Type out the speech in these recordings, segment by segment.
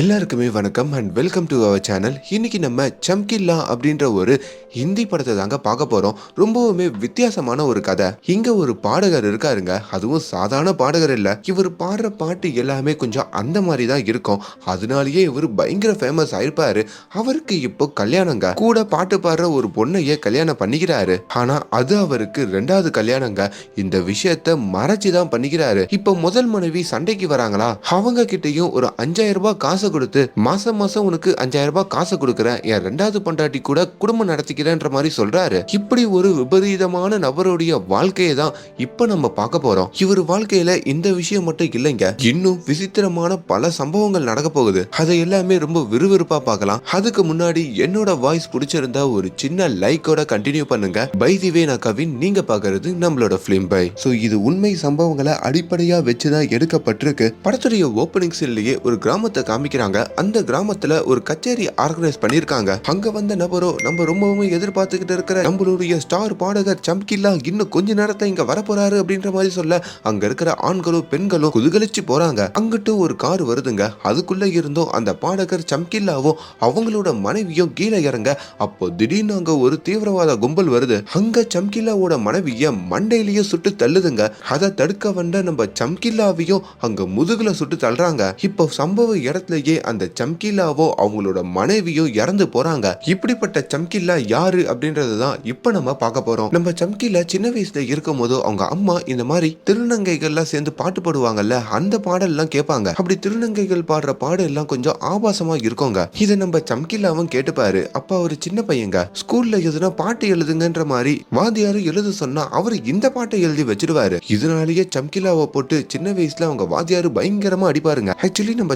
எல்லாருக்குமே வணக்கம் and welcome to our channel இன்னைக்கு நம்ம சம்கில்லா அப்படின்ற ஒரு ஹிந்தி படத்தை தாங்க பார்க்க போறோம். ரொம்பவுமே வித்தியாசமான ஒரு கதை. இங்க ஒரு பாடகர் இருக்காருங்க. அதுவும் சாதாரண பாடகர் இல்ல. இவர் பாடுற பாட்டு எல்லாமே கொஞ்சம் அந்த மாதிரி தான் இருக்கும். அதனாலேயே இவர் பயங்கர ஃபேமஸ் ஆயிருப்பாரு. அவருக்கு இப்போ கல்யாணங்க. கூட பாட்டு பாடுற ஒரு பொண்ணையே கல்யாணம் பண்ணிக்கிறாரு. ஆனா அது அவருக்கு ரெண்டாவது கல்யாணங்க. இந்த விஷயத்த மறைச்சு தான் பண்ணிக்கிறாரு. இப்போ முதல் மனைவி சண்டைக்கு வராங்களா? அவங்க கிட்டயும் ஒரு அஞ்சாயிரம் ரூபாய் காசு கொடுத்து மாசம் மாசம் உனக்கு அஞ்சாயிரம் ரூபாய் காசை கொடுக்குறேன். என் ரெண்டாவது பொண்டாட்டி கூட குடும்பம் நடத்திக்கிறேன்ற மாதிரி சொல்றாரு. இப்படி ஒரு விபரீதமான நபருடைய வாழ்க்கையை தான் இப்ப நம்ம பார்க்க போறோம். இவர் வாழ்க்கையில இந்த விஷயம் மட்டும் இல்லைங்க. இன்னும் விசித்திரமான பல சம்பவங்கள் நடக்க போகுது. அதை எல்லாமே ரொம்ப விறுவிறுப்பா பார்க்கலாம். அதுக்கு முன்னாடி என்னோட வாய்ஸ் பிடிச்சிருந்தா ஒரு சின்ன லைக்கோட கண்டினியூ பண்ணுங்க. பை தி வே நான் கவின் நீங்க பாக்குறது நம்மளோட பிலிம் பை. சோ இது உண்மை சம்பவங்களை அடிப்படையா வச்சுதான் எடுக்கப்பட்டிருக்கு. படத்துடைய ஓப்பனிங் சீன்லயே ஒரு கிராமத்தை காமிக்கிறாங்க அந்த கிராமத்துல ஒரு கச்சேரி ஆர்கனைஸ் பண்ணிருக்காங்க அங்க வந்த நபரோ நம்ம ரொம்பவும் எதிர்பார்த்துக்கிட்டு இருக்கிற நம்மளுடைய ஸ்டார் பாடகர் சம்கில்லா இன்னும் கொஞ்ச நேரத்தை இங்க வரப்போறாரு அப்படின்ற மாதிரி சொல்ல அங்க இருக்கிற ஆண்களும் பெண்களும் குதூகலிச்சு போறாங்க. அங்கிட்டு ஒரு கார் வருதுங்க. அதுக்குள்ள இருந்தும் அந்த பாடகர் சம்கில்லாவும் அவங்களோட மனைவியும் கீழே இறங்க. அப்போ திடீர்னு அங்க ஒரு தீவிரவாத கும்பல் வருது. அங்க சம்கில்லாவோட மனைவிய மண்டையிலேயே சுட்டு தள்ளுதுங்க. அதை தடுக்க வந்த நம்ம சம்கில்லாவையும் அங்க முதுகுல சுட்டு தள்ளுறாங்க. இப்போ சம்பவ இடத்துல இடத்துலயே அந்த சம்கில்லாவோ அவங்களோட மனைவியோ இறந்து போறாங்க. இப்படிப்பட்ட சம்கில்லா யாரு அப்படின்றது தான் இப்ப நம்ம பார்க்க போறோம். நம்ம சம்கில்லா சின்ன வயசுல இருக்கும் போது அவங்க அம்மா இந்த மாதிரி திருநங்கைகள்லாம் சேர்ந்து பாட்டு பாடுவாங்கல்ல அந்த பாடல்லாம் கேட்பாங்க. அப்படி திருநங்கைகள் பாடுற பாடு எல்லாம் கொஞ்சம் ஆபாசமா இருக்குங்க. இதை நம்ம சம்கில்லாவும் கேட்டுப்பாரு. அப்ப அவரு சின்ன பையங்க. ஸ்கூல்ல எதுனா பாட்டு எழுதுங்கன்ற மாதிரி வாத்தியாரு எழுத சொன்னா அவரு இந்த பாட்டை எழுதி வச்சிருவாரு இதனாலேயே சம்கிலாவை போட்டு சின்ன வயசுல அவங்க வாத்தியாரு பயங்கரமா அடிப்பாருங்க. ஆக்சுவலி நம்ம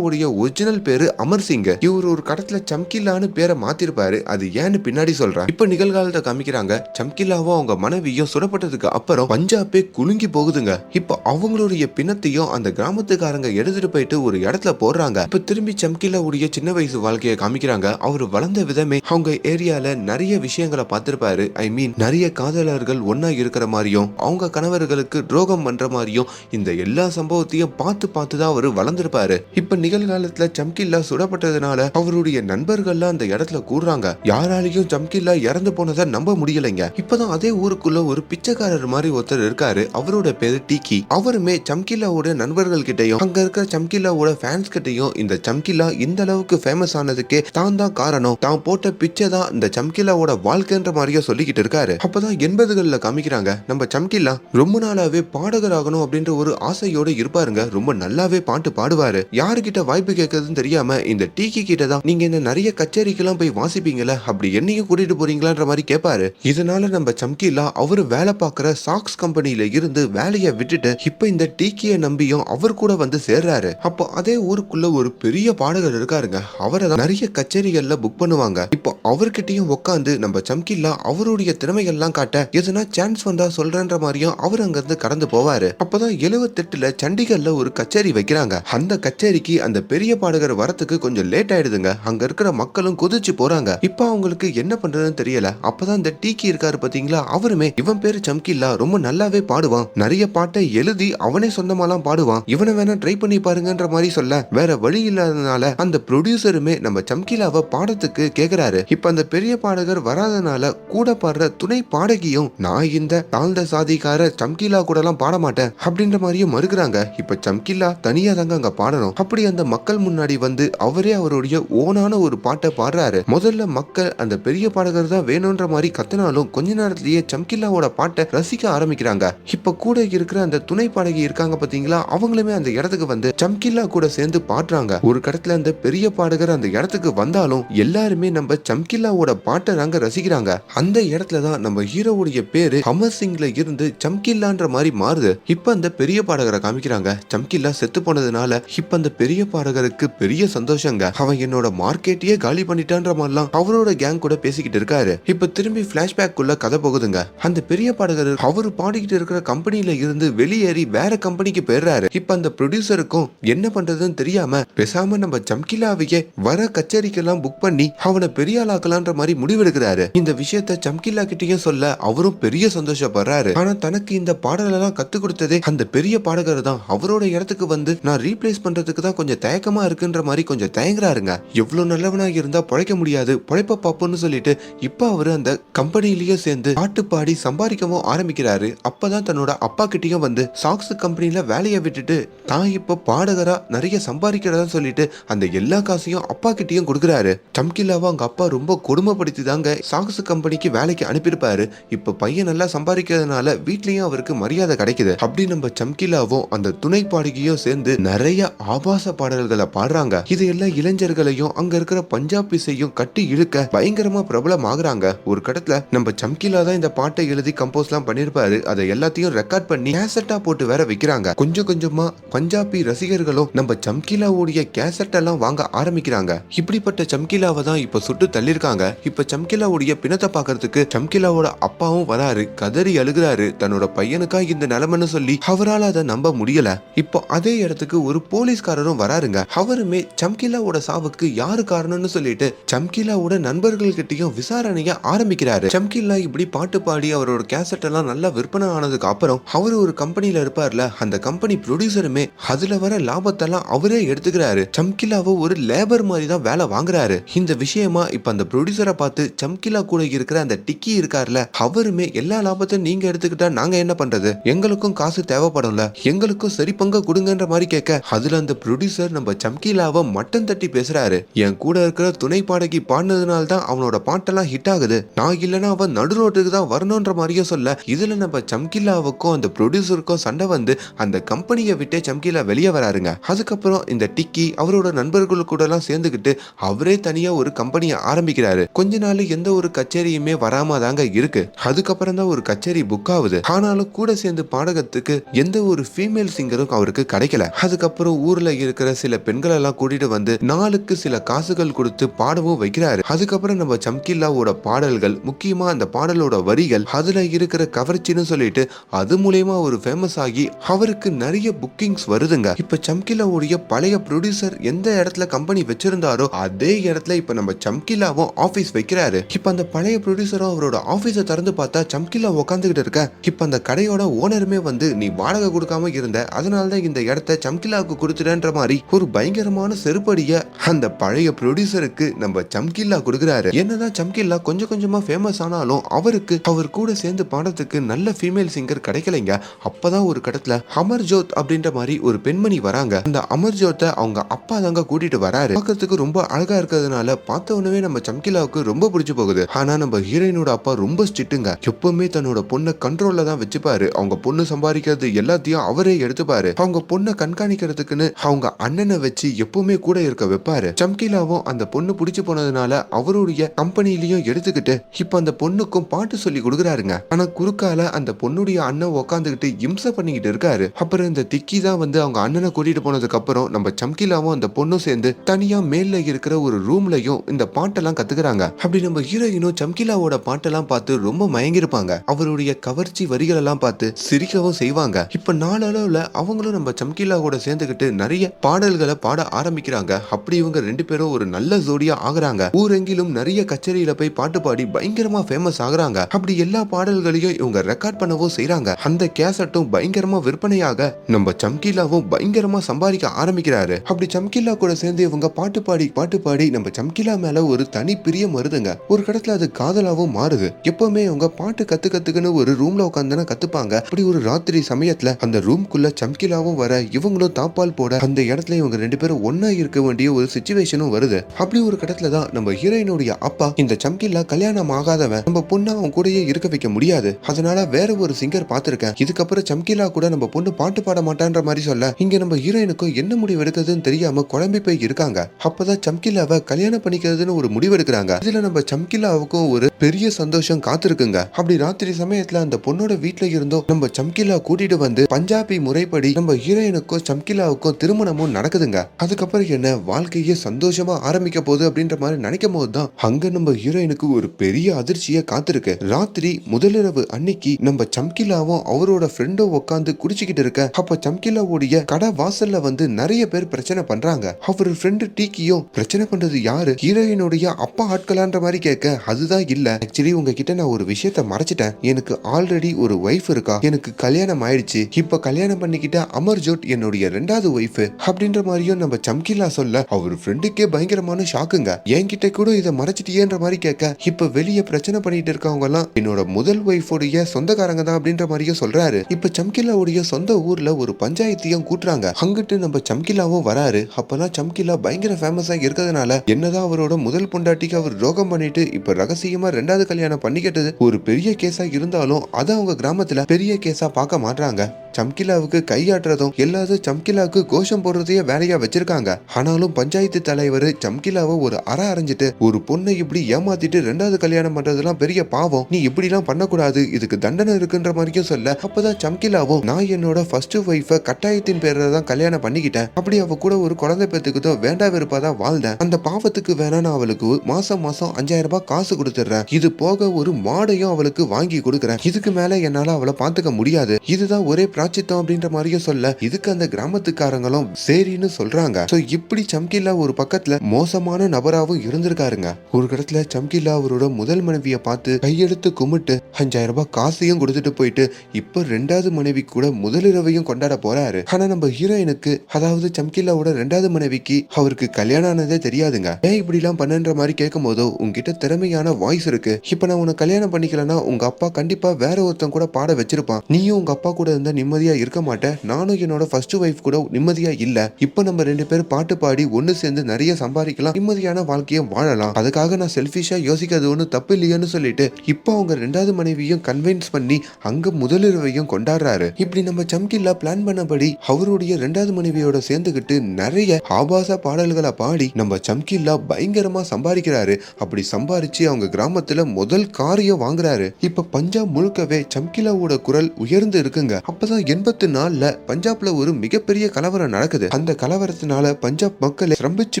இவருடைய ஒரிஜினல் பேரு அமர் சிங் இவர் ஒரு கடத்துல சம்கில்லான்னு பேரை மாத்திருப்பாரு. அது ஏன்னு பின்னாடி சொல்றேன் இப்ப நிகழ்காலத்தை காமிக்கிறாங்க. சம்கில்லாவும் அவங்க மனைவியும் சுடப்பட்டதுக்கு அப்புறம் பஞ்சாபே குலுங்கி போகுதுங்க. இப்போ அவங்களுடைய பிணத்தையும் அந்த கிராமத்துக்காரங்க எடுத்துட்டு போயிட்டு ஒரு இடத்துல போடுறாங்க. இப்ப திரும்பி சம்கில்லாவுடைய சின்ன வயசு வாழ்க்கையை காமிக்கிறாங்க. அவர் வளர்ந்த விதமே அவங்க ஏரியால நிறைய விஷயங்களை பார்த்திருப்பாரு. ஐ மீன் நிறைய காதலர்கள் ஒன்னா இருக்கிற மாதிரியும் அவங்க கணவர்களுக்கு துரோகம் பண்ற மாதிரியும் இந்த எல்லா சம்பவத்தையும் பார்த்து பார்த்து தான் அவர் வளர்ந்திருப்பாரு. இப்ப நிகழ்காலத்துல சம்கில்லா சுடப்பட்டதுனால அவருடைய நண்பர்கள்லாம் அந்த இடத்துல கூடுறாங்க. யாராலையும் சம்கில்லா இறந்து போனதை நம்ப முடியலைங்க. இப்பதான் அதே ஊருக்குள்ள ஒரு பிச்சைக்காரர் மாதிரி ஒருத்தர் இருக்காரு. அவரோட பேரு டிக்கி. அவருமே சம்கில்லாவோட நண்பர்கள் கிட்டயும் அங்க இருக்கிற சம்கில்லாவோட ஃபேன்ஸ் கிட்டயும் இந்த சம்கில்லா இந்த அளவுக்கு ஃபேமஸ் ஆனதுக்கே தான் தான் காரணம். தான் போட்ட பிச்சை தான் இந்த சம்கில்லாவோட வாழ்க்கைன்ற மாதிரியே சொல்லிக்கிட்டு இருக்காரு. அப்பதான் எண்பதுகள்ல காமிக்கிறாங்க. நம்ம சம்கில்லா ரொம்ப நாளாவே பாடகர் ஆகணும் அப்படின்ற ஒரு ஆசையோட இருப்பாருங்க. ரொம்ப நல்லாவே பாட்டு பாடுவாரு. யாருக்கிட்ட வாய்ப்பு கேட்கறதுன்னு தெரியாம இந்த டீக்கி கிட்ட தான் நீங்க என்ன நிறைய கச்சேரிக்கெல்லாம் போய் வாசிப்பீங்களா அப்படி என்னையும் கூட்டிட்டு போறீங்களான்ற மாதிரி கேட்பாரு இதனால நம்ம சம்கிலா அவரு வேலை பார்க்குற சாக்ஸ் கம்பெனில இருந்து வேலையை விட்டுட்டு இப்ப இந்த டீக்கியை நம்பியும் அவர் கூட வந்து சேர்றாரு. அப்போ அதே ஊருக்குள்ள ஒரு பெரிய பாடகர் இருக்காருங்க. அவரை தான் நிறைய கச்சேரிகள்ல புக் பண்ணுவாங்க. இப்போ அவர்கிட்டயும் உட்காந்து நம்ம சம்கில்லா அவருடைய திறமைகள்லாம் காட்ட எதுனா சான்ஸ் வந்தா சொல்றேன்ற மாதிரியும் அவர் அங்கிருந்து கடந்து போவாரு. அப்பதான் எழுவத்தெட்டுல சண்டிகர்ல ஒரு கச்சேரி வைக்கிறாங்க. அந்த கச்சேரிக்கு அந்த பெரிய பாடகர் வரத்துக்கு கொஞ்சம் லேட் ஆயிடுதுங்க. அங்க இருக்கிற மக்களும் கொதிச்சு போறாங்க. இப்ப அவங்களுக்கு என்ன பண்றதுன்னு தெரியல. அப்பதான் இந்த டீக்கி இருக்காரு பாத்தீங்களா? அவருமே. இவன் பேரு சம்கில்லா. ரொம்ப நல்லாவே பாடுவான். நிறைய பாட்டை எழுதி அவனே சொந்தமாலாம் பாடுவான். இவனை வேணா ட்ரை பண்ணி பாருங்கன்ற மாதிரி சொல்ல. வேற வழி இல்லாதனால அந்த ப்ரொடியூசருமே நம்ம சம்கிலாவை பாடத்துக்கு கேக்குறாரு. இப்ப அந்த பெரிய பாடகர் வராதனால கூட பாடுற துணை பாடகியும் நான் இந்த தாழ்ந்த சாதிக்கார சம்கிலா கூட எல்லாம் பாட மாட்டேன். அப்படின்ற மாதிரியும் மறுக்கிறாங்க. இப்ப சம்கில்லா தனியா தாங்க அங்க பாடணும். அப்படி அந்த மக்கள் முன்னாடி வந்து அவரே அவருடைய ஓனான ஒரு பாட்டை பாடுறாரு. முதல்ல மக்கள் அந்த பெரிய பாடகர் தான் வேணும்ன்ற மாதிரி கத்தினாலும் கொஞ்ச நேரத்திலேயே சம்கில்லாவோட பாட்டை ரசிக்க ஆரம்பிக்கிறாங்க. இப்ப கூட இருக்கிற அந்த துணை பாடகி இருக்காங்க பாத்தீங்களா? அவங்களுமே அந்த இடத்துக்கு வந்து சம்கில்லா கூட சேர்ந்து பாடுறாங்க. ஒரு கடத்துல அந்த பெரிய பாடகர் அந்த இடத்துக்கு வந்தாலும் எல்லாருமே நம்ம சம்கில்லாவோட பாட்டை தாங்க ரசிக்கிறாங்க. அந்த இடத்துல தான் நம்ம ஹீரோவுடைய பேரு அமர் சிங்ல இருந்து சம்கில்லான்ற மாதிரி மாறுது. இப்ப அந்த பெரிய பாடகரை காமிக்கிறாங்க. சம்கில்லா செத்து போனதுனால இப்ப அந்த பெரிய பாடகருக்கு பெரிய சந்தோஷங்க. அவன் என்னோட மார்க்கெட்டையே காலி பண்ணிட்டான்ற மாதிரிலாம் அவரோட கேங் கூட பேசிக்கிட்டு இருக்காரு. இப்ப திரும்பி பிளாஷ்பேக் குள்ள கதை போகுதுங்க. அந்த பெரிய பாடகர் அவரு பாடிக்கிட்டு இருக்கிற கம்பெனியில இருந்து வெளியேறி வேற கம்பெனிக்கு போயிடுறாரு. இப்ப அந்த ப்ரொடியூசருக்கும் என்ன பண்றதுன்னு தெரியாம பேசாம நம்ம சம்கிலாவையே வர கச்சேரிக்கெல்லாம் புக் பண்ணி அவனை பெரிய ஆளாக்கலான்ற மாதிரி முடிவெடுக்கிறாரு. இந்த விஷயத்த சம்கிலா கிட்டயும் சொல்ல அவரும் பெரிய சந்தோஷப்படுறாரு. ஆனா தனக்கு இந்த பாடலெல்லாம் கத்து கொடுத்ததே அந்த பெரிய பாடகர் தான். அவரோட இடத்துக்கு வந்து நான் ரீப்ளேஸ் பண்றதுக்கு தான் கொஞ்சம் தயக்கமா இருக்குன்ற மாதிரி கொஞ்சம் தயங்குறாருங்க. எவ்வளவு நல்லவனா இருந்தா பழைக்க முடியாது பழைப்ப பாப்போன்னு சொல்லிட்டு இப்ப அவரு அந்த கம்பெனிலேயே சேர்ந்து பாட்டு பாடி சம்பாதிக்கவும் ஆரம்பிக்கிறாரு. அப்பதான் தன்னோட அப்பா கிட்டயும் வந்து சாக்ஸ் கம்பெனியில வேலையை விட்டுட்டு தான் இப்ப பாடகரா நிறைய சம்பாதிக்கிறதா சொல்லிட்டு அந்த எல்லா காசையும் அப்பா கிட்டயும் கொடுக்குறாரு. சம்கில்லாவை அவங்க அப்பா ரொம்ப கொடுமைப்படுத்தி தாங்க சாக்ஸ் கம்பெனிக்கு வேலைக்கு அனுப்பியிருப்பாரு. இப்ப பையன் நல்லா சம்பாதிக்கிறதுனால வீட்லயும் அவருக்கு மரியாதை கிடைக்குது. அப்படி நம்ம சம்கில்லாவும் அந்த துணை பாடகியும் சேர்ந்து நிறைய ஆபாச பாடல்களை பாடுறாங்க. இது எல்லா இளைஞர்களையும் அங்க இருக்கிற பஞ்சாபிஸையும் கட்டி இழுக்க பயங்கரமா பிரபலம் ஆகுறாங்க ஒரு கடத்துல நம்ம சம்கிலா தான் இந்த பாட்டை எழுதி கம்போஸ் எல்லாம் பண்ணிருப்பாரு அதை எல்லாத்தையும் ரெக்கார்ட் பண்ணி கேசட்டா போட்டு வேற வைக்கிறாங்க. கொஞ்சம் கொஞ்சமா பஞ்சாபி ரசிகர்களும் நம்ம சம்கிலாவுடைய கேசட் எல்லாம் வாங்க ஆரம்பிக்கிறாங்க. இப்படிப்பட்ட சம்கிலாவை தான் இப்ப சுட்டு தள்ளிருக்காங்க இப்ப சம்கிலாவுடைய பிணத்தை பாக்குறதுக்கு சம்கிலாவோட அப்பாவும் வராரு. கதறி அழுகுறாரு. தன்னோட பையனுக்கா இந்த நிலைமைன்னு சொல்லி அவரால் அதை நம்ப முடியல. இப்போ அதே இடத்துக்கு ஒரு போலீஸ்காரரும் வராருங்க. அவருமே சம்கிலாவோட சாவுக்கு யாரு காரணம்னு சொல்லிட்டு சம்கிலாவோட நண்பர்கள் கிட்டயும் விசாரணைய ஆரம்பிக்கிறாரு. சம்கிலா இப்படி பாட்டு பாடி அவரோட கேசட் எல்லாம் நல்லா விற்பனை ஆனதுக்கு அப்புறம் அவர் ஒரு கம்பெனில இருப்பார்ல அந்த கம்பெனி ப்ரொடியூசருமே அதுல வர லாபத்தெல்லாம் அவரே எடுத்துக்கிறாரு. சம்கிலாவை ஒரு லேபர் மாதிரி தான் வேலை வாங்குறாரு. இந்த விஷயமா இப்ப அந்த ப்ரொடியூசரை பார்த்து சம்கிலா கூட இருக்கிற அந்த டிக்கி இருக்கார்ல அவருமே எல்லா லாபத்தையும் நீங்க எடுத்துக்கிட்டா நாங்க என்ன பண்றது? எங்களுக்கும் காசு தேவைப்படும்ல எங்களுக்கும் சரி பங்க கொடுங்கன்ற மாதிரி கேட்க அதுல அந்த ப்ரொடியூசர் நம்ம சம்கிலாவை மட்டன் தட்டி பேசுறாரு. என் கூட இருக்கிற துணை பாடகி பாடினதுனால தான் அவனோட பாட்டெல்லாம் ஹிட் ஆகுது. நான் இல்லைன்னா அவன் நடு ரோட்டுக்கு தான் வரணுன்ற மாதிரியே சொல்ல இதுல நம்ம சம்கிலாவுக்கும் அந்த ப்ரொடியூசருக்கும் சண்டை வந்து அந்த கம்பெனியை விட்டே சம்கிலா வெளியே வராருங்க. அதுக்கப்புறம் இந்த டிக்கி அவரோட நண்பர்கள் கூட எல்லாம் சேர்ந்துக்கிட்டு அவரே தனியா ஒரு கம்பெனியை ஆரம்பிக்கிறாரு. கொஞ்ச நாள் எந்த ஒரு கச்சேரியுமே வராம தாங்க இருக்கு. அதுக்கப்புறம் தான் ஒரு கச்சேரி புக் ஆகுது. ஆனாலும் கூட சேர்ந்து பாடகத்துக்கு எந்த ஒரு ஃபீமேல் சிங்கரும் அவருக்கு கிடைக்கல. அதுக்கப்புறம் ஊர்ல இருக்கிற சில பெண்கள் எல்லாம் கூட்டிட்டு வந்து நாளுக்கு சில காசுகள் கொடுத்து பாடவும் வைக்கிறாரு. அதுக்கப்புறம் நம்ம சம்கில்லாவோட பாடல்கள் முக்கியமா அந்த பாடலோட வரிகள் அதுல இருக்கிற கவர்ச்சின்னு சொல்லிட்டு அது மூலயமா ஒரு ஃபேமஸ் ஆகி அவருக்கு நிறைய புக்கிங்ஸ் வருதுங்க. இப்ப சம்கில்லாவுடைய பழைய ப்ரொடியூசர் எந்த இடத்துல கம்பெனி வச்சிருந்தாரோ அதே இடத்துல இப்ப நம்ம சம்கில்லாவும் ஆபீஸ் வைக்கிறாரு. இப்ப அந்த பழைய ப்ரொடியூசரும் அவரோட ஆபீஸை திறந்து பார்த்தா சம்கில்லா உட்காந்துக்கிட்டு இருக்க. இப்ப அந்த கடையோட ஓனருமே வந்து நீ வாடகை கொடுக்காம இருந்த அதனால தான் இந்த இடத்த சம்கில்லாவுக்கு கொடுத்துடன்ற மாதிரி ஒரு பயங்கரமான செருப்படிய அந்த பழைய ப்ரொடியூசருக்கு நம்ம சம்கில்லா கொடுக்குறாரு. என்னதான் சம்கில்லா கொஞ்சம் கொஞ்சமா ஃபேமஸ் ஆனாலும் அவருக்கு அவர் கூட சேர்ந்து பாடத்துக்கு நல்ல ஃபீமேல் சிங்கர் கிடைக்கலைங்க. அப்பதான் ஒரு கடத்துல அமர்ஜோத் அப்படின்ற மாதிரி ஒரு பெண்மணி வராங்க. அந்த அமர்ஜோத்தை அவங்க அப்பா தாங்க கூட்டிட்டு வராரு. பார்க்கறதுக்கு ரொம்ப அழகா இருக்கிறதுனால பார்த்த உடனே நம்ம சம்கிலாவுக்கு ரொம்ப பிடிச்சு போகுது. ஆனா நம்ம ஹீரோயினோட அப்பா ரொம்ப ஸ்ட்ரிக்ட்டுங்க. எப்பவுமே தன்னோட பொண்ணை கண்ட்ரோல்ல தான் வச்சுப்பாரு. அவங்க பொண்ணு சம்பாதிக்கிறது எல்லாத்தையும் அவரே எடுத்துப்பாரு. அவங்க பொண்ணை கண்காணிக்கிறதுக்குன்னு அவங்க அண்ணன் வச்சு எப்பவுமே கூட இருக்க வைப்பாரு? சம்கிலாவும் அந்த பொண்ணு பிடிச்சு போனதுனால அவருடைய கம்பெனிலையும் எடுத்துக்கிட்டு இப்ப அந்த பொண்ணுக்கும் பாட்டு சொல்லி கொடுக்குறாருங்க. ஆனா குறுக்கால அந்த பொண்ணுடைய அண்ணன் உக்காந்துக்கிட்டு இம்சை பண்ணிக்கிட்டு இருக்காரு. அப்புறம் இந்த திக்கி தான் வந்து அவங்க அண்ணனை கூட்டிட்டு போனதுக்கு அப்புறம் நம்ம சம்கிலாவும் அந்த பொண்ணும் சேர்ந்து தனியா மேல்ல இருக்கிற ஒரு ரூம்லயும் இந்த பாட்டெல்லாம் கத்துக்கிறாங்க. அப்படி நம்ம ஹீரோயினும் சம்கிலாவோட பாட்டெல்லாம் பார்த்து ரொம்ப மயங்கிருப்பாங்க அவருடைய கவர்ச்சி வரிகள் எல்லாம் பார்த்து சிரிக்கவும் செய்வாங்க. இப்ப நாளளவுல அவங்களும் நம்ம சம்கிலாவோட சேர்ந்துக்கிட்டு நிறைய பாடல் பாடல்களை பாட ஆரம்பிக்கிறாங்க. அப்படி இவங்க ரெண்டு பேரும் ஒரு நல்ல ஜோடியா ஆகுறாங்க. ஊரெங்கிலும் நிறைய கச்சேரியில போய் பாட்டு பாடி பயங்கரமா ஃபேமஸ் ஆகுறாங்க. அப்படி எல்லா பாடல்களையும் இவங்க ரெக்கார்ட் பண்ணவும் செய்யறாங்க அந்த கேசட்டும் பயங்கரமா விற்பனையாக நம்ம சம்கிலாவும் பயங்கரமா சம்பாதிக்க ஆரம்பிக்கிறாரு. அப்படி சம்கிலா கூட சேர்ந்து இவங்க பாட்டு பாடி பாட்டு பாடி நம்ம சம்கிலா மேல ஒரு தனி பிரியம் வருதுங்க. ஒரு கடத்துல அது காதலாவும் மாறுது. எப்பவுமே இவங்க பாட்டு கத்து கத்துக்குன்னு ஒரு ரூம்ல உட்காந்துனா கத்துப்பாங்க. அப்படி ஒரு ராத்திரி சமயத்துல அந்த ரூம்குள்ள சம்கிலாவும் வர இவங்களும் தாப்பால் போட அந்த இடத்துல இவங்க ரெண்டு பேரும் ஒன்னா இருக்க வேண்டிய ஒரு சுச்சுவேஷனும் வருது. அப்படி ஒரு கட்டத்துல தான் நம்ம ஹீரோயினுடைய அப்பா இந்த சம்கிலா கல்யாணம் ஆகாதவன் நம்ம பொண்ணு அவன் கூடயே இருக்க வைக்க முடியாது. அதனால வேற ஒரு சிங்கர் பார்த்திருக்கேன். இதுக்கப்புறம் சம்கிலா கூட நம்ம பொண்ணு பாட்டு பாட மாட்டான்ற மாதிரி சொல்ல இங்க நம்ம ஹீரோயினுக்கும் என்ன முடிவு எடுக்கிறதுன்னு தெரியாம குழம்பி போய் இருக்காங்க. அப்பதான் சம்கிலாவை கல்யாணம் பண்ணிக்கிறதுன்னு ஒரு முடிவு எடுக்கிறாங்க இதுல நம்ம சம்கிலாவுக்கும் ஒரு பெரிய சந்தோஷம் காத்திருக்குங்க. அப்படி ராத்திரி சமயத்துல அந்த பொண்ணோட வீட்ல இருந்தும் நம்ம சம்கிலா கூட்டிட்டு வந்து பஞ்சாபி முறைப்படி நம்ம ஹீரோயினுக்கும் சம்கிலாவுக்கும் திருமணமும் நடக்குதுங்க. அதுக்கப்புறம் என்ன? வாழ்க்கையே சந்தோஷமா ஆரம்பிக்க போகுது அப்படின்ற மாதிரி நினைக்கும் போது தான் அங்க நம்ம ஹீரோயினுக்கு ஒரு பெரிய அதிர்ச்சியை காத்திருக்கு. ராத்திரி முதலிரவு அன்னைக்கு நம்ம சம்கிலாவும் அவரோட ஃப்ரெண்டும் உட்காந்து குடிச்சுக்கிட்டு இருக்க அப்ப சம்கிலாவுடைய கடை வாசல்ல வந்து நிறைய பேர் பிரச்சனை பண்றாங்க. அவர் ஃப்ரெண்டு டீக்கியும் பிரச்சனை பண்றது யாரு? ஹீரோயினுடைய அப்பா ஆட்களான்ற மாதிரி கேட்க அதுதான் இல்ல. ஆக்சுவலி உங்ககிட்ட நான் ஒரு விஷயத்த மறைச்சிட்டேன். எனக்கு ஆல்ரெடி ஒரு ஒய்ஃப் இருக்கா? எனக்கு கல்யாணம் ஆயிடுச்சு. இப்ப கல்யாணம் பண்ணிக்கிட்ட அமர்ஜோட் என்னுடைய ரெண்டாவது ஒய்ஃப் அப்படின்ற மாதிரியும் நம்ம சம்கிலா சொல்ல அவர் ஃப்ரெண்டுக்கே பயங்கரமான ஷாக்குங்க என்கிட்ட கூட இதை மறைச்சிட்டியேன்ற மாதிரி கேட்க இப்ப வெளியே பிரச்சனை பண்ணிட்டு இருக்கவங்க எல்லாம் என்னோட முதல் ஒய்ஃபோடைய சொந்தக்காரங்க தான் அப்படின்ற மாதிரியும் சொல்றாரு. இப்ப சம்கிலாவுடைய சொந்த ஊர்ல ஒரு பஞ்சாயத்தையும் கூட்டுறாங்க. அங்கிட்டு நம்ம சம்கிலாவும் வராரு. அப்பதான் சம்கிலா பயங்கர ஃபேமஸா இருக்கிறதுனால என்னதான் அவரோட முதல் பொண்டாட்டிக்கு அவர் துரோகம் பண்ணிட்டு இப்ப ரகசியமா ரெண்டாவது கல்யாணம் பண்ணிக்கிட்டது ஒரு பெரிய கேஸா இருந்தாலும் அதை அவங்க கிராமத்துல பெரிய கேஸா பார்க்க மாட்றாங்க. சம்கிலாவுக்கு கையாட்டுறதும் எல்லாரும் சம்கிலாவுக்கு கோஷம் போடுறதையே வேலையா வச்சிருக்காங்க. ஆனாலும் பஞ்சாயத்து தலைவர் சம்கிலாவை ஒரு அற அரைஞ்சிட்டு ஒரு பொண்ணை இப்படி ஏமாத்திட்டு ரெண்டாவது கல்யாணம் பண்றதெல்லாம் பெரிய பாவம். நீ இப்படிலாம் பண்ணக்கூடாது இதுக்கு தண்டனை இருக்குன்ற மாதிரியும் சொல்ல அப்பதான் சம்கிலாவும் நான் என்னோட ஃபர்ஸ்ட் ஒய்ஃபை கட்டாயத்தின் பேர்ல தான் கல்யாணம் பண்ணிக்கிட்டேன். அப்படி அவ கூட ஒரு குழந்தை பெத்துக்கிட்டோ வேண்டா வெறுப்பா தான் வாழ்ந்தேன். அந்த பாவத்துக்கு வேணா நான் அவளுக்கு மாசம் மாசம் அஞ்சாயிரம் ரூபாய் காசு கொடுத்துட்றேன். இது போக ஒரு மாடையும் அவளுக்கு வாங்கி கொடுக்குறேன். இதுக்கு மேல என்னால அவளை பாத்துக்க முடியாது. இதுதான் ஒரே பிராச்சித்தம் அப்படின்ற மாதிரியும் சொல்ல இதுக்கு அந்த கிராமத்துக்காரங்களும் சரின்னு சொல்றாங்க. சோ இப்படி சம்கில்லா ஒரு பக்கத்துல மோசமான நபராவும் இருந்திருக்காருங்க. ஒரு இடத்துல சம்கில்லா அவரோட முதல் மனைவிய பார்த்து கையெடுத்து கும்பிட்டு அஞ்சாயிரம் ரூபாய் காசையும் கொடுத்துட்டு போயிட்டு இப்ப ரெண்டாவது மனைவி கூட முதலிரவையும் கொண்டாட போறாரு. ஆனா நம்ம ஹீரோயினுக்கு அதாவது சம்கில்லாவோட ரெண்டாவது மனைவிக்கு அவருக்கு கல்யாணம் ஆனதே தெரியாதுங்க. ஏன் இப்படி எல்லாம் பண்ணுன்ற மாதிரி கேட்கும் போதோ உங்ககிட்ட திறமையான வாய்ஸ் இருக்கு. இப்ப நான் உன்னை கல்யாணம் பண்ணிக்கலன்னா உங்க அப்பா கண்டிப்பா வேற ஒருத்தன் கூட பாட வச்சிருப்பான். நீயும் உங்க அப்பா கூட இருந்தா நிம்மதியா இருக்க மாட்டேன். நானும் என்னோட ஃபர்ஸ்ட் ஒய்ஃப் கூட நிம்மதியா இல்ல. இப்ப நம்ம ரெண்டு பேரும் பாட்டு பாடி ஒண்ணு சேர்ந்து நிறைய சம்பாதிக்கலாம். நிம்மதியான வாழ்க்கையை வாழலாம். அதுக்காக நான் செல்ஃபிஷா யோசிக்கிறது ஒன்றும் தப்பு இல்லையேன்னு சொல்லிட்டு இப்போ அவங்க ரெண்டாவது மனைவியும் கன்வின்ஸ் பண்ணி அங்க முதலிரவையும் கொண்டாடுறாரு. இப்படி நம்ம சம்கில்லா பிளான் பண்ணபடி அவருடைய ரெண்டாவது மனைவியோட சேர்ந்துக்கிட்டு நிறைய ஆபாச பாடல்களை பாடி நம்ம சம்கில்லா பயங்கரமா சம்பாதிக்கிறாரு. அப்படி சம்பாரிச்சு அவங்க கிராமத்துல முதல் காரையும் வாங்குறாரு. இப்ப பஞ்சாப் முழுக்கவே சம்கிலாவோட குரல் உயர்ந்து இருக்குங்க. அப்பதான் எண்பத்து நாலுல பஞ்சாப்ல ஒரு மிகப்பெரிய கலவரம் நடக்குது. அந்த கலவரத்தினால பஞ்சாப் மக்கள் சிரம்பிச்சு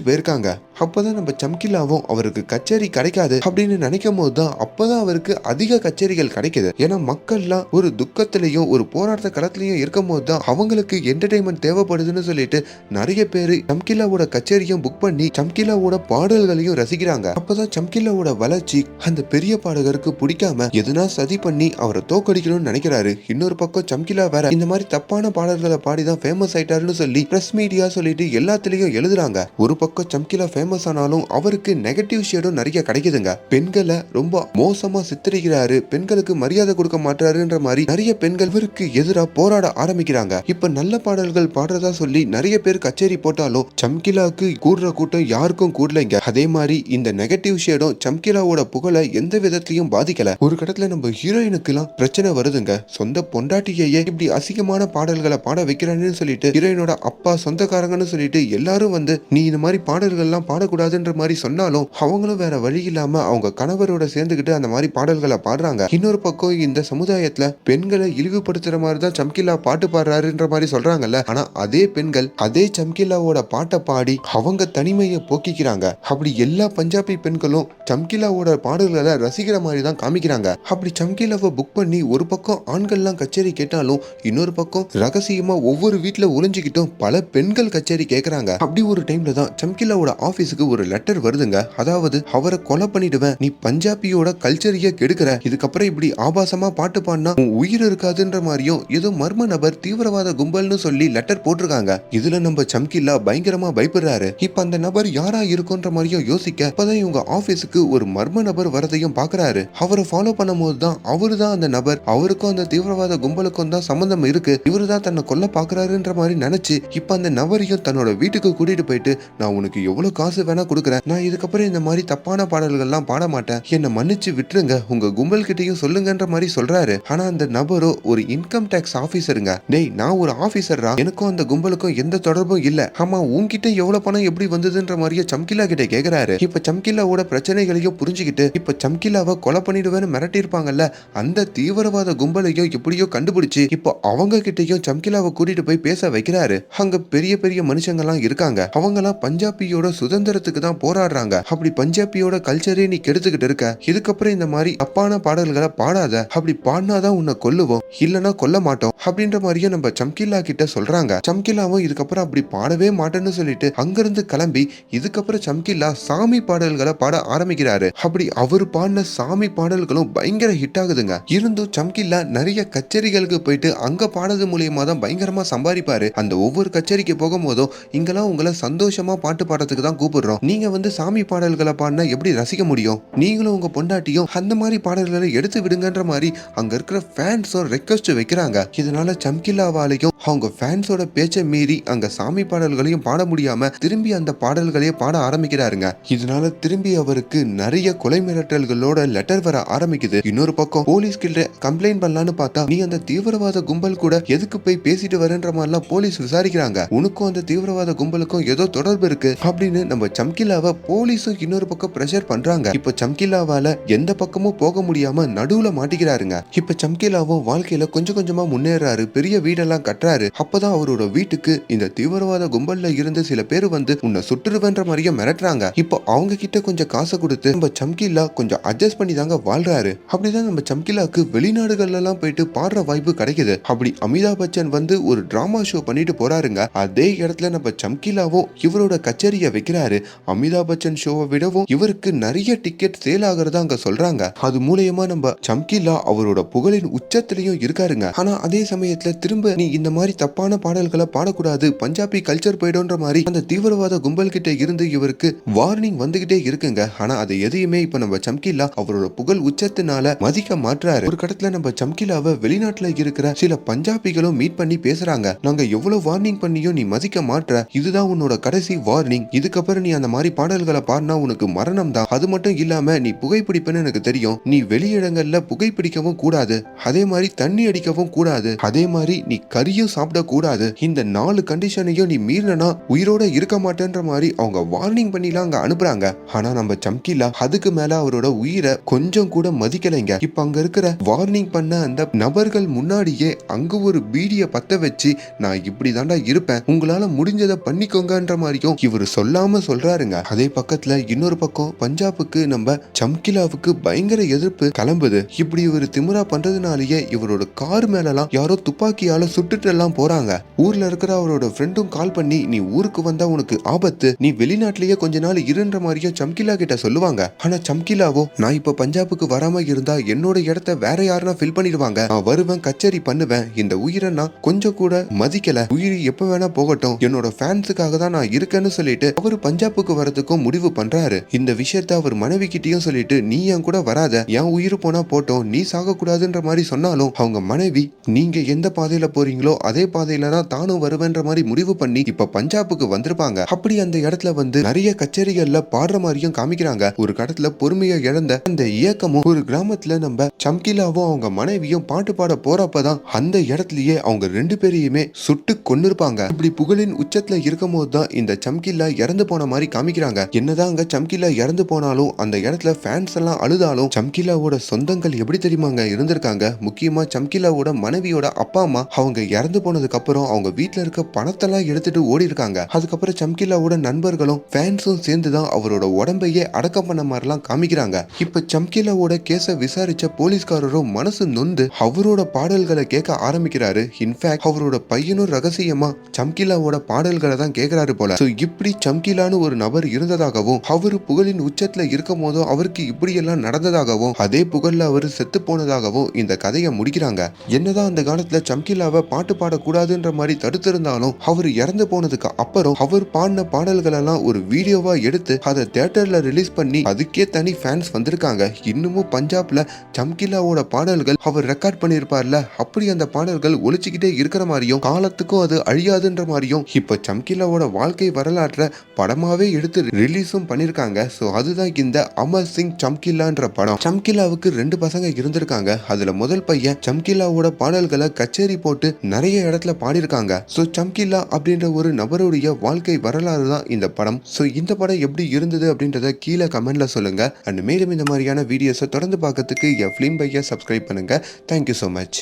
போயிருக்காங்க. அப்பதான் நம்ம சம்கிலாவும் அவருக்கு கச்சேரி கிடைக்காது அப்படின்னு நினைக்கும் போது தான் அப்பதான் அவருக்கு அதிக கச்சேரிகள் கிடைக்குது. ஏன்னா மக்கள்லாம் ஒரு துக்கத்திலையும் ஒரு போராட்ட களத்திலையும் இருக்கும் போது தான் அவங்களுக்கு என்டர்டைன்மெண்ட் தேவைப்படுதுன்னு சொல்லிட்டு நிறைய பேர் சம்கிலாவோட கச்சேரியும் புக் பண்ணி சம்கிலாவோட பாடல்களையும் ரசிக்கிறாங்க. அப்பதான் சம்கிலாவோட வளர்ச்சி அந்த பெரிய பாடகருக்கு பிடிக்காம எதுனா சதி பண்ணி அவரை தோக்கடிக்கணும்னு நினைக்கிறாரு. இன்னொரு பக்கம் சம்கிலா வேற இந்த மாதிரி தப்பான பாடல்களை பாடி தான் ஃபேமஸ் ஆயிட்டாருன்னு சொல்லி பிரஸ் மீடியா சொல்லிட்டு எல்லாத்துலயும் எழுதுறாங்க. ஒரு பக்கம் சம்கிலா ஃபேமஸ் ஆனாலும் அவருக்கு நெகட்டிவ் ஷேடும் நிறைய கிடைக்குதுங்க. பெண்களை ரொம்ப மோசமா சித்தரிக்கிறாரு. பெண்களுக்கு மரியாதை கொடுக்க மாட்டாருன்ற மாதிரி நிறைய பெண்கள் இவருக்கு எதிராக போராட ஆரம்பிக்கிறாங்க. இப்ப நல்ல பாடல்கள் பாடுறதா சொல்லி நிறைய பேர் கச்சேரி போட்டாலும் சம்கிலாவுக்கு கூடுற கூட்டம் யாருக்கும் கூடலைங்க. அதே மாதிரி இந்த நெகட்டிவ் ஷேடும் சம்கிலாவோட புகழை எந்த விதத்திலையும் பாதிக்கல. ஒரு கடத்துல நம்ம ஹீரோயினுக்கெல்லாம் பிரச்சனை வருதுங்க. சொந்த பொண்டாட்டியையே இப்படி அசிங்கமான பாடல்களை பாட வைக்கிறான்னு சொல்லிட்டு ஹீரோயினோட அப்பா சொந்தக்காரங்கன்னு சொல்லிட்டு எல்லாரும் வந்து நீ இந்த மாதிரி பாடல்கள்லாம் பாடக்கூடாதுன்ற மாதிரி சொன்னாலும் அவங்களும் வேற வழி இல்லாம அவங்க கணவரோட சேர்ந்துக்கிட்டு அந்த மாதிரி பாடல்களை பாடுறாங்க. இன்னொரு பக்கம் இந்த சமுதாயத்துல பெண்களை இழிவுபடுத்துற மாதிரி தான் சம்கிலா பாட்டு பாடுறாருன்ற மாதிரி சொல்றாங்கல்ல. ஆனா அதே பெண்கள் அதே சம்கிலாவோட பாட்டை பாடி அவங்க தனிமையை போக்கிக்கிறாங்க. அப்படி எல்லா பஞ்சாபி பெண்களும் சம்கிலாவோட பாடல்களை ரசிக்கிற மாதிரி தான் காமிக்கிறாங்க. அப்படி சம்கிலாவை புக் பண்ணி ஒரு பக்கம் ஆண்கள்லாம் கச்சேரி கேட்டாலும் இன்னொரு பக்கம் ரகசியமா ஒவ்வொரு வீட்டுல ஒளிஞ்சுக்கிட்டும் பல பெண்கள் கச்சேரி கேக்குறாங்க. அப்படி ஒரு டைம்ல தான் சம்கிலாவோட ஆபீஸுக்கு ஒரு லெட்டர் வருதுங்க. அதாவது அவரை கொலை பண்ணிடுவேன் நீ பஞ்சாபியோட கல்ச்சரையே கெடுக்கிற இதுக்கப்புறம் இப்படி ஆபாசமா பாட்டு பாடினா உன் உயிர் இருக்காதுன்ற மாதிரியும் ஏதோ மர்ம நபர் தீவிரவாத கும்பல்னு சொல்லி லெட்டர் போட்டிருக்காங்க. இதுல நம்ம சம்கில்லா பயங்கரமா பயப்படுறாரு. இப்ப அந்த நபர் யாரா இருக்குன்ற மாதிரியும் யோசிக்க அப்பதான் இவங்க ஆபீஸுக்கு ஒரு மர்ம நபர் வரதையும் பாக்குறாரு. அவரை ஃபாலோ பண்ணும்போது தான் அவரு தான் அந்த நபர் அவருக்கும் அந்த தீவிரவாத கும்பலுக்கும் தான் சம்பந்தம் இருக்கு. இவரு தான் தன்னை கொல்ல பாக்குறாருன்ற மாதிரி நினைச்சு இப்ப அந்த நபரையும் தன்னோட வீட்டுக்கு கூட்டிட்டு போயிட்டு நான் உனக்கு எவ்வளவு காசு வேணா கொடுக்குறேன். நான் இதுக்கப்புறம் இந்த மாதிரி தப்பான பாடல்கள்லாம் பாட மாட்டேன். என்னை மன்னிச்சு விட்டுருங்க. உங்க கும்பல் கிட்டையும் சொல்லுங்கன்ற மாதிரி சொல்றாரு. ஆனா அந்த நபரோ ஒரு இன்கம் டேக்ஸ் ஆபீசருங்க டேய் நான் ஒரு ஆபீசர்ரா எனக்கும் அந்த கும்பலுக்கும் எந்த தொடர்பும் இல்ல. ஆமா உன்கிட்ட எவ்வளவு பணம் எப்படி வந்ததுன்ற மாதிரியே சம்கிலா கிட்ட கேக்குறாரு. இப்ப சம்கிலாவோட பிரச்சனைகளையும் புரிஞ்சுக்கிட்டு இப்ப சம்கிலாவை கொலை பண்ணிடுவேன்னு மிரட்டியிருப்பாங்கல்ல அந்த தீவிரவாத கும்பலையும் எப்படியோ கண்டுபிடிச்சு இப்போ அவங்க கிட்டயும் சம்கிலாவை கூட்டிட்டு போய் பேச வைக்கிறாரு. அங்க பெரிய பெரிய மனுஷங்கள்லாம் இருக்காங்க. அவங்கெல்லாம் பஞ்சாபியோட சுதந்திரத்துக்கு தான் போராடுறாங்க. அப்படி பஞ்சாபியோட கல்ச்சரே நீ கெடுத்துக்கிட்டு இருக்க. இதுக்கப்புறம் இந்த மாதிரி தப்பான பாடல்களை பாடாத. அப்படி பாடினாதான் உன்னை கொல்லுவோம். இல்லைன்னா கொல்ல மாட்டோம். அப்படின்ற மாதிரியும் நம்ம சம்கில்லா கிட்ட சொல்றாங்க. சம்கிலாவும் இதுக்கப்புறம் அப்படி பாடவே மாட்டேன்னு சொல்லிட்டு அங்கிருந்து கிளம்பி இதுக்கப்புறம் சம்கில்லா சாமி பாடல்களை பாட ஆரம்பிக்கிறாரு. அப்படி அவர் பாடின சாமி பாடல்களும் பயங்கர ஹிட் ஆகுதுங்க. இருந்தும் சம்கில்லா நிறைய கச்சேரிகளுக்கு போயிட்டு அங்க பாடுறது மூலியமா தான் பயங்கரமா சம்பாதிப்பாரு. அந்த ஒவ்வொரு கச்சேரிக்கு போகும்போதோ இங்கெல்லாம் உங்களை சந்தோஷமா பாட்டு பாடுறதுக்கு தான் கூப்பிடுறோம். நீங்க வந்து சாமி பாடல்களை பாடினா எப்படி ரசிக்க முடியும்? நீங்களும் உங்க பொண்டாட்டியும் அந்த மாதிரி பாடல்களை எடுத்து விடுங்கன்ற மாதிரி அங்க இருக்கிற ஃபேன்ஸும் ரெக்வஸ்ட் வைக்கிறாங்க. இதனால சம்கில்லாவாலையும் அவங்க ஃபேன்ஸோட பேச்சை மீறி அங்க சாமி பாடல்களையும் பாட முடியாம திரும்பி அந்த பாடல்களையே பாட ஆரம்பிக்கிறாருங்க. இதனால திரும்பி அவருக்கு நிறைய கொலை மிரட்டல்களோட லெட்டர் வர ஆரம்பிக்குது. இன்னொரு பக்கம் போலீஸ் கிட்ட கம்ப்ளைண்ட் பண்ணலான்னு பார்த்தா நீ அந்த தீவிரவாத கும்பல் கும்பல் கூட எதுக்கு போய் பேசிட்டு வரன்ற மாதிரிலாம் போலீஸ் விசாரிக்கிறாங்க. உனக்கும் அந்த தீவிரவாத கும்பலுக்கும் ஏதோ தொடர்பு இருக்கு அப்படின்னு நம்ம சம்கிலாவை போலீஸும் இன்னொரு பக்கம் பிரஷர் பண்றாங்க. இப்ப சம்கிலாவால எந்த பக்கமும் போக முடியாம நடுவுல மாட்டிக்கிறாருங்க. இப்ப சம்கிலாவும் வாழ்க்கையில கொஞ்சம் கொஞ்சமா முன்னேறாரு பெரிய வீடெல்லாம் கட்டுறாரு. அப்பதான் அவரோட வீட்டுக்கு இந்த தீவிரவாத கும்பல்ல இருந்து சில பேர் வந்து உன்னை சுட்டுருவன்ற மாதிரியே மிரட்டுறாங்க. இப்போ அவங்க கிட்ட கொஞ்சம் காசை கொடுத்து நம்ம சம்கிலா கொஞ்சம் அட்ஜஸ்ட் பண்ணி தாங்க வாழ்றாரு. அப்படிதான் நம்ம சம்கிலாக்கு வெளிநாடுகள்ல எல்லாம் போயிட்டு பாடுற வாய்ப்பு கிடைக்குது. அப்படி அமிதாப் பச்சன் வந்து ஒரு டிராமா ஷோ பண்ணிட்டு போறாருங்க. அதே இடத்துல நம்ம சம்கிலாவும் இவரோட கச்சேரியை வைக்கிறாரு. அமிதாப் பச்சன் ஷோவை விடவும் இவருக்கு நிறைய டிக்கெட் சேல் ஆகுறதா அங்க சொல்றாங்க. அது மூலயமா நம்ம சம்கிலா அவரோட புகழின் உச்சத்திலையும் இருக்காருங்க. ஆனா அதே சமயத்துல திரும்ப நீ இந்த மாதிரி தப்பான பாடல்களை பாடக்கூடாது. பஞ்சாபி கல்ச்சர் போயிடும்ன்ற மாதிரி அந்த தீவிரவாத கும்பல் கிட்ட இருந்து இவருக்கு வார்னிங் வந்துகிட்டே இருக்குங்க. ஆனா அது எதையுமே இப்ப நம்ம சம்கிலா அவரோட புகழ் உச்சத்தினால மதிக்க மாற்றாரு ஒரு கடத்துல நம்ம சம்கிலாவை வெளிநாட்டுல இருக்கிற சில பஞ்சாபிகளும் மீட் பண்ணி பேசுறாங்க. நாங்க எவ்வளவு வார்னிங் பண்ணியும் நீ மதிக்க மாற்ற இதுதான் உன்னோட கடைசி வார்னிங் இதுக்கப்புறம் நீ அந்த மாதிரி பாடல்களை பாடினா உனக்கு மரணம் தான் அது மட்டும் இல்லாம நீ புகைப்பிடிப்பேன்னு எனக்கு தெரியும். நீ வெளியிடங்கள்ல புகைப்பிடிக்கவும் கூடாது. அதே மாதிரி தண்ணி அடிக்கவும் கூடாது. அதே மாதிரி நீ கறியும் சாப்பிட கூடாது. இந்த நாலு கண்டிஷனையும் நீ மீறினா உயிரோட இருக்க மாட்டேன்ற மாதிரி அவங்க வார்னிங் பண்ணிலாம் அங்க அனுப்புறாங்க. ஆனா நம்ம சம்கிலா அதுக்கு மேல அவரோட உயிரை கொஞ்சம் கூட மதிக்கலைங்க. இப்ப அங்க இருக்கிற வார்னிங் பண்ண அந்த நபர்கள் முன்னாடியே அங்க ஒரு பீடிய பத்த வச்சு நான் இப்படி தாண்டா இருப்பேன். உங்களால முடிஞ்சதை பண்ணிக்கோங்கன்ற மாதிரியும் இவர் சொல்லாம சொல்றாருங்க. அதே பக்கத்துல இன்னொரு பக்கம் பஞ்சாபுக்கு நம்ம சம்கிலாவுக்கு பயங்கர எதிர்ப்பு கிளம்புது. இப்படி இவர் திமிரா பண்றதுனாலயே இவரோட கார் மேலலாம் யாரோ துப்பாக்கியால சுட்டுட்டு எல்லாம் போறாங்க. ஊர்ல இருக்கிற அவரோட ஃப்ரெண்டும் கால் பண்ணி நீ ஊருக்கு வந்தா உனக்கு ஆபத்து. நீ வெளிநாட்டிலேயே கொஞ்ச நாள் இருன்ற மாதிரியும் சம்கிலா கிட்ட சொல்லுவாங்க. ஆனா சம்கிலாவோ நான் இப்ப பஞ்சாபுக்கு வராம இருந்தா என்னோட இடத்த வேற யாருன்னா ஃபில் பண்ணிடுவாங்க. நான் வருவேன் கச்சேரி பண்ணுவேன். இந்த உயிரை நான் கொஞ்சம் கூட மதிக்கல. உயிர் எப்ப வேணா போகட்டும். என்னோட ஃபேன்ஸுக்காக தான் நான் இருக்கேன்னு சொல்லிட்டு அவர் பஞ்சாபுக்கு வரதுக்கும் முடிவு பண்றாரு. இந்த விஷயத்த அவர் மனைவி கிட்டயும் சொல்லிட்டு நீ என் கூட வராத? என் உயிர் போனா போட்டோம். நீ சாக கூடாதுன்ற மாதிரி சொன்னாலும் அவங்க மனைவி நீங்க எந்த பாதையில போறீங்களோ அதே பாதையில தான் தானும் வருவேன்ற மாதிரி முடிவு பண்ணி இப்ப பஞ்சாபுக்கு வந்திருப்பாங்க. அப்படி அந்த இடத்துல வந்து நிறைய கச்சேரிகள்ல பாடுற மாதிரியும் காமிக்கிறாங்க. ஒரு கடத்துல பொறுமையை இழந்த அந்த இயக்கமும் ஒரு கிராமத்துல நம்ம சம்கிலாவும் அவங்க மனைவியும் பாட்டு பாட போறப்பதான் அந்த அந்த இடத்துலயே அவங்க ரெண்டு பேரையுமே சுட்டு கொன்னிருப்பாங்க. இப்படி புகழின் உச்சத்துல இருக்கும் தான் இந்த சம்கில்லா இறந்து போன மாதிரி காமிக்கிறாங்க. என்னதான் அங்க சம்கில்லா இறந்து போனாலும் அந்த இடத்துல ஃபேன்ஸ் எல்லாம் அழுதாலும் சம்கில்லாவோட சொந்தங்கள் எப்படி தெரியுமாங்க இருந்திருக்காங்க? முக்கியமா சம்கில்லாவோட மனைவியோட அப்பா அம்மா அவங்க இறந்து போனதுக்கு அப்புறம் அவங்க வீட்டுல இருக்க பணத்தெல்லாம் எடுத்துட்டு ஓடி இருக்காங்க அதுக்கப்புறம் சம்கில்லாவோட நண்பர்களும் ஃபேன்ஸும் சேர்ந்து தான் அவரோட உடம்பையே அடக்கம் பண்ண மாதிரிலாம் காமிக்கிறாங்க. இப்ப சம்கில்லாவோட கேஸ விசாரிச்ச போலீஸ்காரரும் மனசு நொந்து அவரோட பாடல்களை கேட்க ஆரம்பிக்கிறாரு. இன்ஃபேக்ட் அவரோட பையனும் ரகசியமா சம்கிலாவோட பாடல்களை தான் கேட்கிறாரு போல. சோ இப்படி சம்கிலான்னு ஒரு நபர் இருந்ததாகவும் அவரு புகழின் உச்சத்துல இருக்கும் போதும் அவருக்கு இப்படி எல்லாம் நடந்ததாகவும் அதே புகழ்ல அவர் செத்து போனதாகவும் இந்த கதையை முடிக்கிறாங்க. என்னதான் அந்த காலத்துல சம்கிலாவை பாட்டு பாடக்கூடாதுன்ற மாதிரி தடுத்திருந்தாலும் அவர் இறந்து போனதுக்கு அப்புறம் அவர் பாடின பாடல்கள் எல்லாம் ஒரு வீடியோவா எடுத்து அதை தியேட்டர்ல ரிலீஸ் பண்ணி அதுக்கே தனி ஃபேன்ஸ் வந்திருக்காங்க. இன்னமும் பஞ்சாப்ல சம்கிலாவோட பாடல்கள் அவர் ரெக்கார்ட் பண்ணியிருப்பார்ல அப்படி அந்த பாடல்கள் ஒழிச்சுக்கிட்டே இருக்கிற மாதிரியும் காலத்துக்கும் அது அழியாதுன்ற மாதிரியும் இப்ப சம்கிலாவோட வாழ்க்கை வரலாற்றை படமாவே எடுத்து ரிலீஸும் பண்ணிருக்காங்க. சோ அதுதான் இந்த அமர் சிங் சம்கில்லான்ற படம். சம்கிலாவுக்கு ரெண்டு பசங்க இருந்திருக்காங்க. அதுல முதல் பையன் சம்கிலாவோட பாடல்களை கச்சேரி போட்டு நிறைய இடத்துல பாடியிருக்காங்க. சோ சம்கில்லா அப்படின்ற ஒரு நபருடைய வாழ்க்கை வரலாறு தான் இந்த படம். சோ இந்த படம் எப்படி இருந்தது அப்படின்றத கீழே கமெண்ட்ல சொல்லுங்க. அண்ட் மேலும் இந்த மாதிரியான வீடியோஸை தொடர்ந்து பார்க்கறதுக்கு என் ஃபிலிம் பையை சப்ஸ்கிரைப் பண்ணுங்க. Thank you so much